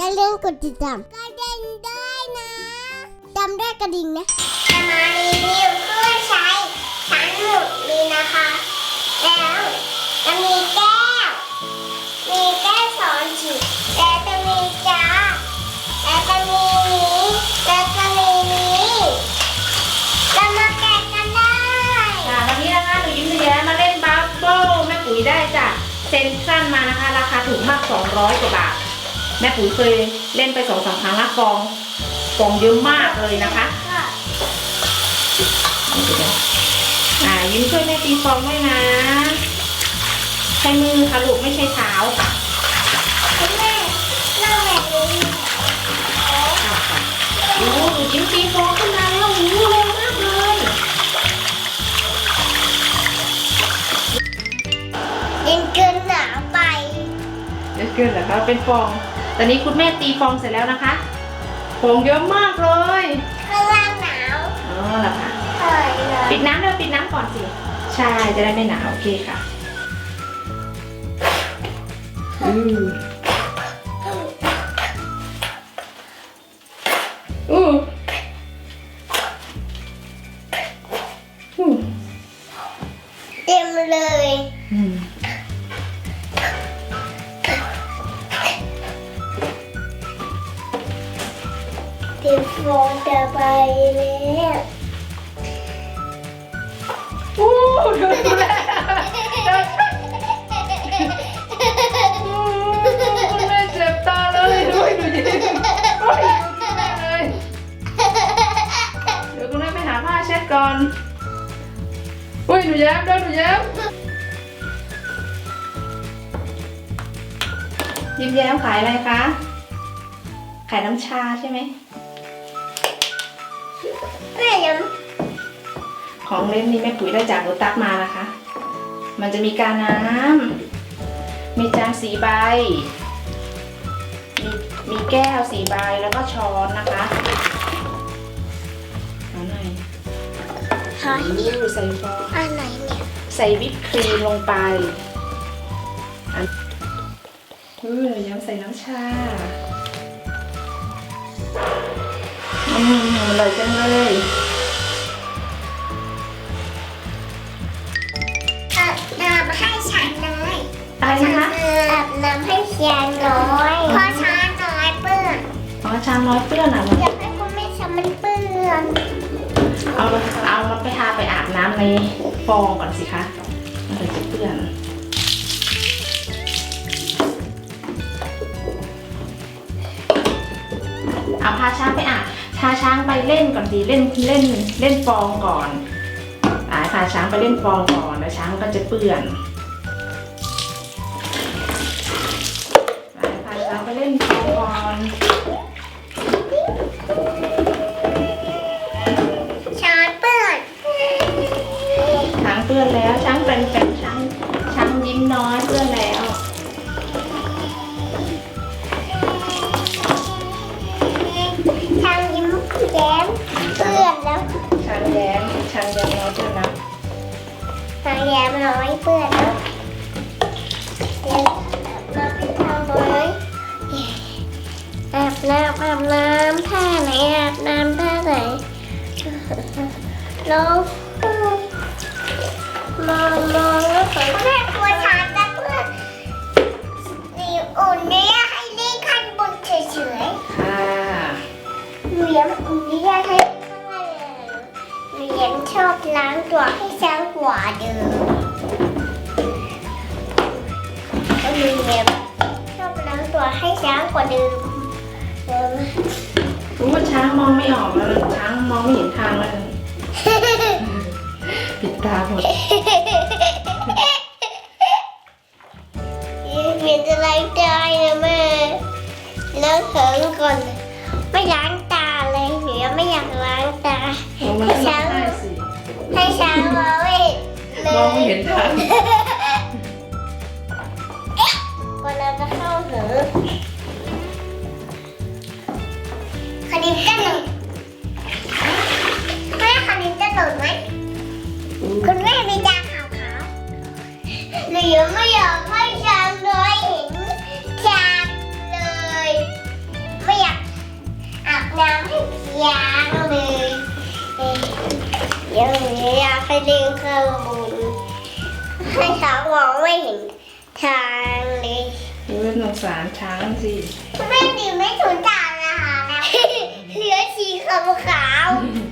อย่าลืมกดติดตามกระดิ่งด้วยนะจำได้กระดิ่งนะจะมารีวิวเครื่องใช้ทั้งหมดเลยนะคะ แล้วจะมีแก้ว มีแก้วสอนจิตแล้วจะมีจ้าแล้วจะมีนี้แล้วจะมีนี้เรามาแกะกันได้ค่ะวันนี้นะคะหนูยิ้มแย้มมาเล่นบัฟเฟิลแม่ปุ๋ยได้จากเซนทรันมานะคะ ราคาถูกมาก 200 กว่าบาท แม่ปุ๋ยเคยเล่นไปสองสามครั้งละฟองฟองเยอะมากเลยนะคะก็อ่ายิ้มช่วยแม่ตีฟองด้วยนะ ใช้มือค่ะลูกไม่ใช่เท้าค่ะคุณแม่เล่าแบบนี้ดูหนูยิ้มตีฟองขึ้นมาแล้วหูเร็วมากเลยยังเกินหนาไปเดี๋ยวเกินเหรอคะเป็นฟอง ตอนนี้คุณแม่ตีฟองเสร็จแล้วนะคะฟองเยอะมากเลยข้างล่างหนาวอ๋อเหรอคะเปิดเลยปิดน้ำเร็วปิดน้ำก่อนสิ ใช่จะได้ไม่หนาวโอเคค่ะอืออู้อู้เต็มเลย อืม มโฟนจะไปแล้วอู้ดูดูแลดูคุณแม่เจ็บตาเลยด้วยดูดิโอ้ยดูคุณแม่เลยเดี๋ยวคุณแม่ไปหาผ้าเช็ดก่อนอุ้ยหนูแย้มด้วยหนูแย้มยิ้มแย้มขายอะไรคะ ขายน้ำชาใช่ไหม ม่ยังของเล่นนี้แม่ปุ๋ยได้จากรถตักมานะคะ มันจะมีกาน้ำ มีจานสีใบ มีมีแก้วสีใบแล้วก็ช้อนนะคะเอาหน่อยหายอู้ใส่ฟองอันไหนเนี่ยใส่วิปครีมลงไปอันเออหนูย้ำใส่น้ำชา อืมอร่อยจังเลยอาบน้ำให้ฉันน้อยอะไรนะคะอาบน้ำให้ฉันน้อยเพราะฉันน้อยเปื้อนอ๋อชามน้อยเปื้อนอะอยากให้คุณแม่ฉันมันเปื้อนเอาเอามาไปทาไปอาบน้ำในฟองก่อนสิคะมันถึงจะเปื้อนเอาพาช้างไปอาบ พาช้างไปเล่นก่อนดีเล่นเล่นเล่นฟองก่อนอ่าพาช้างไปเล่นฟองก่อนแล้วช้างก็จะเปื้อนอ่าพาช้างไปเล่นฟองก่อนฉันเปื้อนช้างเปื้อนแล้วช้างเป็นเป็นช้างช้างยิ้มน้อยเปื้อนแล้ว แย้มช้างแย้มน้อยเปื้อนแล้วทางแย้มน้อยเปื้อนแล้วเดี๋ยวมาเป็นทางน้อยอาบน้ำอาบน้ำท่าไหนอาบน้ำท่าไหนลองมองมองแล้วสวยแม่กลัวช้างจะเปื้อนสีอุ่นเนี่ยให้เล่นขั้นบนเฉยๆค่ะหนูยังอุ่นที่จะให้ข้างในหนูยังชอบ ล้างตัวให้ช้างกว่าเดิมแล้วหนูยังชอบล้างตัวให้ช้างกว่าเดิมเดิมรู้ว่าช้างมองไม่ออกแล้วนะช้างมองไม่เห็นทางแล้วนะปิดตาหมดเมียจะล้างตานะแม่ล้างเหิงก่อน ไม่ล้างตาเลยหนูยังไม่อยากล้างตามองมันให้ก็ช้างได้สิให้ ช้างมองไม่เห็นเลยมองไม่เห็นทางก่อนเราจะเข้าเหอ ให้ช้างมองไม่เห็นทางเลยดูสงสารช้างสิไม่ดีไม่สนใจนะคะเหลือสีขาวขาวๆ